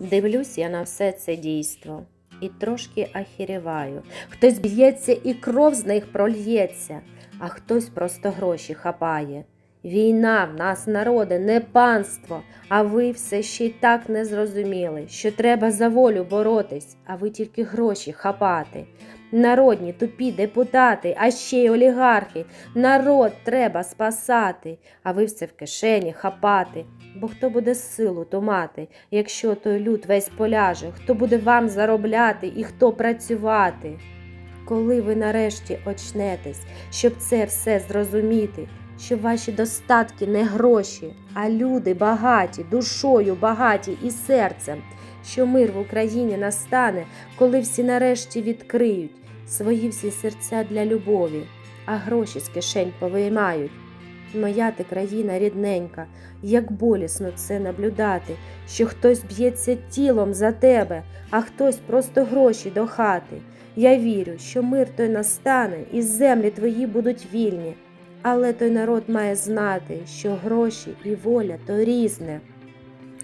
Дивлюсь я на все це дійство і трошки ахіріваю. Хтось б'ється і кров з них прольється, а хтось просто гроші хапає. Війна в нас, народи, не панство, а ви все ще й так не зрозуміли, що треба за волю боротись, а ви тільки гроші хапати. Народні тупі депутати, а ще й олігархи. Народ треба спасати, а ви все в кишені хапати. Бо хто буде силу то мати, якщо той люд весь поляже, хто буде вам заробляти і хто працювати? Коли ви нарешті очнетесь, щоб це все зрозуміти, що ваші достатки не гроші, а люди багаті, душою багаті і серцем, що мир в Україні настане, коли всі нарешті відкриють свої всі серця для любові, а гроші з кишень повиймають. Моя ти країна рідненька, як болісно це наблюдати, що хтось б'ється тілом за тебе, а хтось просто гроші до хати. Я вірю, що мир той настане, і землі твої будуть вільні. Але той народ має знати, що гроші і воля то різне.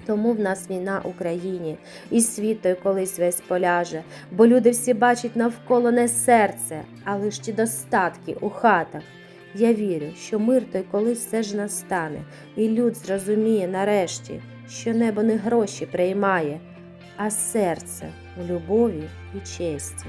Тому в нас війна в Україні, і світ той колись весь поляже, бо люди всі бачать навколо не серце, а лиш ті достатки у хатах. Я вірю, що мир той колись все ж настане, і люд зрозуміє нарешті, що небо не гроші приймає, а серце у любові і честі.